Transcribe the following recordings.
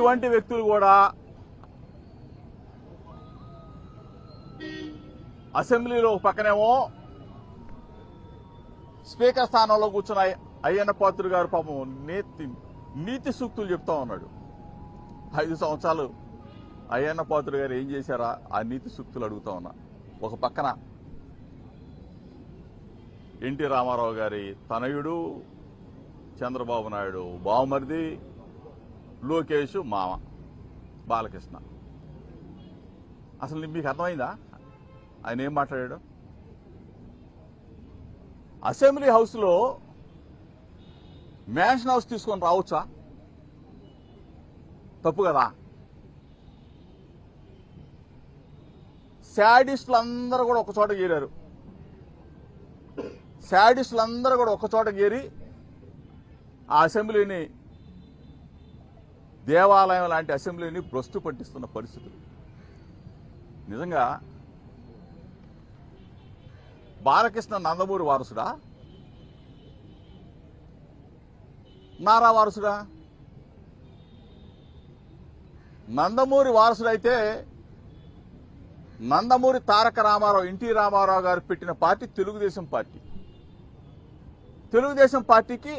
ఇటువంటి వ్యక్తులు కూడా అసెంబ్లీలో ఒక పక్కనేమో స్పీకర్ స్థానంలో కూర్చున్న అయ్యన్న పాత్రుడు గారు పాపం నేతి నీతి సూక్తులు చెప్తా ఉన్నాడు. ఐదు సంవత్సరాలు అయ్యన్న పాత్రుడు గారు ఏం చేశారా? ఆ నీతి సూక్తులు అడుగుతా ఉన్నా. ఒక పక్కన ఎన్టీ రామారావు గారి తనయుడు చంద్రబాబు నాయుడు బావమరిది లోకేష్ మామ. బాలకృష్ణ. అసలు మీకు అర్థమైందా? ఆయన ఏం మాట్లాడాడు? అసెంబ్లీ హౌస్లో మ్యాన్షన్ హౌస్ తీసుకొని రావచ్చా? తప్పు కదా? శాడిస్టులు అందరూ కూడా ఒక చోట చేరారు శాడిస్టులు అందరూ కూడా ఒక చోట చేరి ఆ అసెంబ్లీని దేవాలయం లాంటి అసెంబ్లీని భ్రస్తు పట్టిస్తున్న పరిస్థితులు. నిజంగా బాలకృష్ణ నందమూరి వారసుడా? నారా వారసుడా? నందమూరి వారసుడైతే నందమూరి తారక రామారావు ఎన్టీ రామారావు గారు పెట్టిన పార్టీ తెలుగుదేశం పార్టీ. తెలుగుదేశం పార్టీకి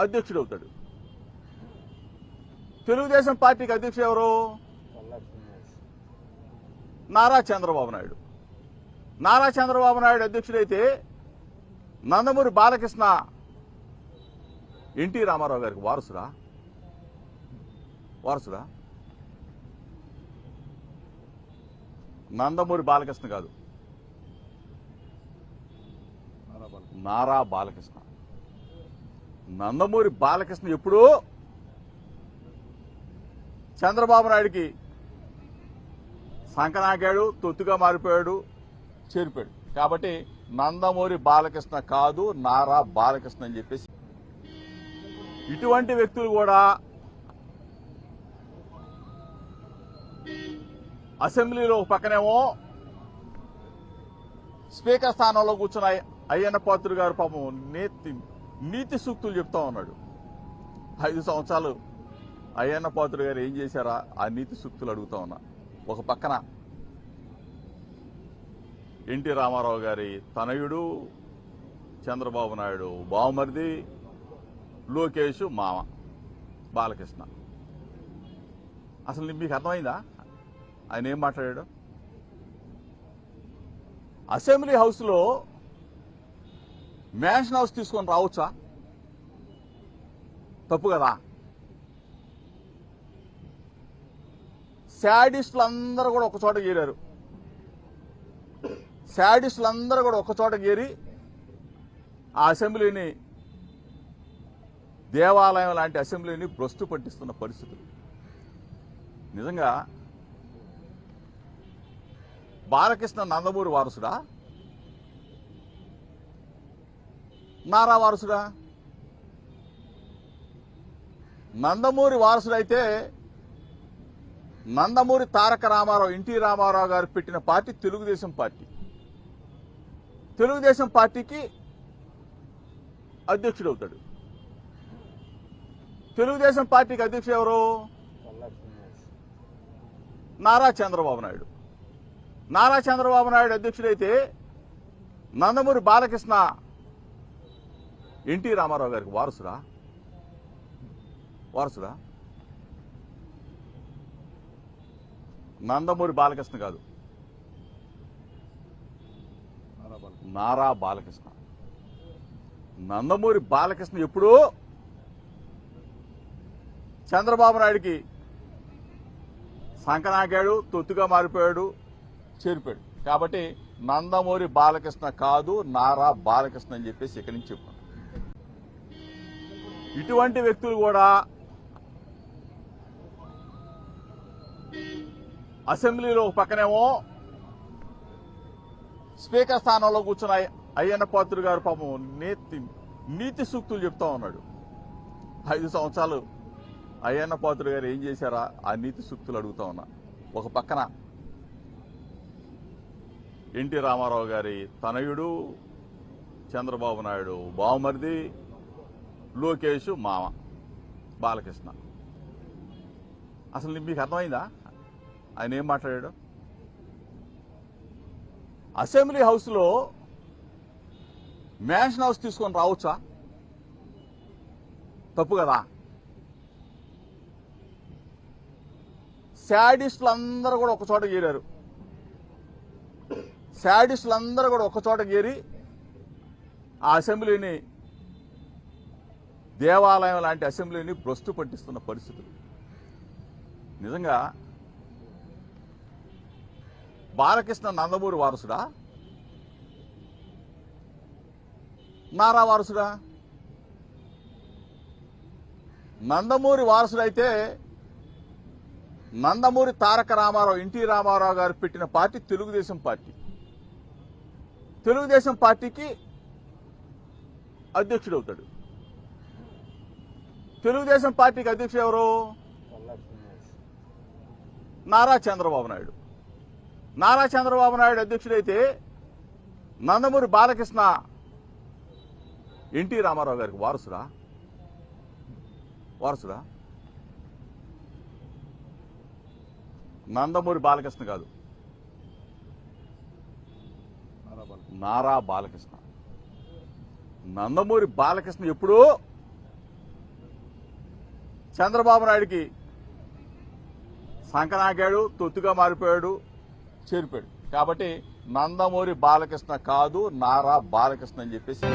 అధ్యక్షుడు అవుతాడు తెలుగుదేశం పార్టీకి అధ్యక్షుడు ఎవరు? నారా చంద్రబాబు నాయుడు. నారా చంద్రబాబు నాయుడు అధ్యక్షుడైతే నందమూరి బాలకృష్ణ ఎన్టీ రామారావు గారికి వారసురా వారసురా నందమూరి బాలకృష్ణ కాదు. నారా బాలకృష్ణ. నందమూరి బాలకృష్ణ ఎప్పుడూ చంద్రబాబు నాయుడికి సంకనాకాడు తొత్తుగా మారిపోయాడు చేరిపోయాడు. కాబట్టి నందమూరి బాలకృష్ణ కాదు నారా బాలకృష్ణ అని చెప్పేసి. ఇటువంటి వ్యక్తులు కూడా అసెంబ్లీలో ఒక పక్కనేమో స్పీకర్ స్థానంలో కూర్చున్న అయ్యన్న పాత్రుడు గారు పాపం నీతి నీతి సూక్తులు చెప్తా ఉన్నాడు. ఐదు సంవత్సరాలు అయ్యన్న పాత్రుడు గారు ఏం చేశారా? ఆ నీతి సూక్తులు అడుగుతా ఉన్నా. ఒక పక్కన ఎన్టీ రామారావు గారి తనయుడు చంద్రబాబు నాయుడు బావమరిది లోకేష్ మామ బాలకృష్ణ. అసలు మీకు అర్థమైందా? ఆయన ఏం మాట్లాడాడు? అసెంబ్లీ హౌస్లో మ్యాన్షన్ హౌస్ తీసుకొని రావచ్చా? తప్పు కదా? శాడిస్టులు అందరూ కూడా ఒక చోట చేరారు శాడిస్టులు అందరూ కూడా ఒక చోట చేరి ఆ అసెంబ్లీని దేవాలయం లాంటి అసెంబ్లీని భ్రష్టు పట్టిస్తున్న పరిస్థితులు. నిజంగా బాలకృష్ణ నందమూరి వారసుడా? నారా వారసుడా? నందమూరి వారసుడైతే నందమూరి తారక రామారావు ఎన్టీ రామారావు గారు పెట్టిన పార్టీ తెలుగుదేశం పార్టీ. తెలుగుదేశం పార్టీకి అధ్యక్షుడు అవుతాడు తెలుగుదేశం పార్టీకి అధ్యక్షుడు ఎవరు? నారా చంద్రబాబు నాయుడు. నారా చంద్రబాబు నాయుడు అధ్యక్షుడైతే నందమూరి బాలకృష్ణ ఎన్టీ రామారావు గారికి వారసురా వారసురా నందమూరి బాలకృష్ణ కాదు. నారా బాలకృష్ణ. నందమూరి బాలకృష్ణ ఎప్పుడూ చంద్రబాబు నాయుడికి సంకనాగాడు తొత్తుగా మారిపోయాడు చేరిపోయాడు. కాబట్టి నందమూరి బాలకృష్ణ కాదు నారా బాలకృష్ణ అని చెప్పేసి ఇక్కడి నుంచి చెప్పాను. ఇటువంటి వ్యక్తులు కూడా అసెంబ్లీలో ఒక పక్కనేమో స్పీకర్ స్థానంలో కూర్చున్న అయ్యన్న పాత్రుడు గారు పాపం నీతి నీతి సూక్తులు చెప్తా ఉన్నాడు. ఐదు సంవత్సరాలు అయ్యన్న పాత్రుడు గారు ఏం చేశారా? ఆ నీతి సూక్తులు అడుగుతా ఉన్నా. ఒక పక్కన ఎన్టీ రామారావు గారి తనయుడు చంద్రబాబు నాయుడు బావమరిది లోకేష్ మామ బాలకృష్ణ. అసలు మీకు అర్థమైందా? ఆయన ఏం మాట్లాడాడు? అసెంబ్లీ హౌస్లో మ్యాన్షన్ హౌస్ తీసుకొని రావచ్చా? తప్పు కదా? శాడిస్టులు అందరూ కూడా ఒక చోట చేరారు శాడిస్టులు అందరూ కూడా ఒక చోట చేరి ఆ అసెంబ్లీని దేవాలయం లాంటి అసెంబ్లీని భ్రష్టు పట్టిస్తున్న పరిస్థితులు. నిజంగా బాలకృష్ణ నందమూరి వారసుడా? నారా వారసుడా? నందమూరి వారసుడైతే నందమూరి తారక రామారావు ఎన్టీ రామారావు గారు పెట్టిన పార్టీ తెలుగుదేశం పార్టీ. తెలుగుదేశం పార్టీకి అధ్యక్షుడు అవుతాడు తెలుగుదేశం పార్టీకి అధ్యక్షుడు ఎవరు? నారా చంద్రబాబు నాయుడు. నారా చంద్రబాబు నాయుడు అధ్యక్షుడైతే నందమూరి బాలకృష్ణ ఎన్టీ రామారావు గారికి వారసురా వారసురా నందమూరి బాలకృష్ణ కాదు. నారా బాలకృష్ణ. నందమూరి బాలకృష్ణ ఎప్పుడూ చంద్రబాబు నాయుడికి సంకనాగాడు తొత్తుగా మారిపోయాడు చేరిపోయాడు. కాబట్టి నందమూరి బాలకృష్ణ కాదు నారా బాలకృష్ణ అని చెప్పేసి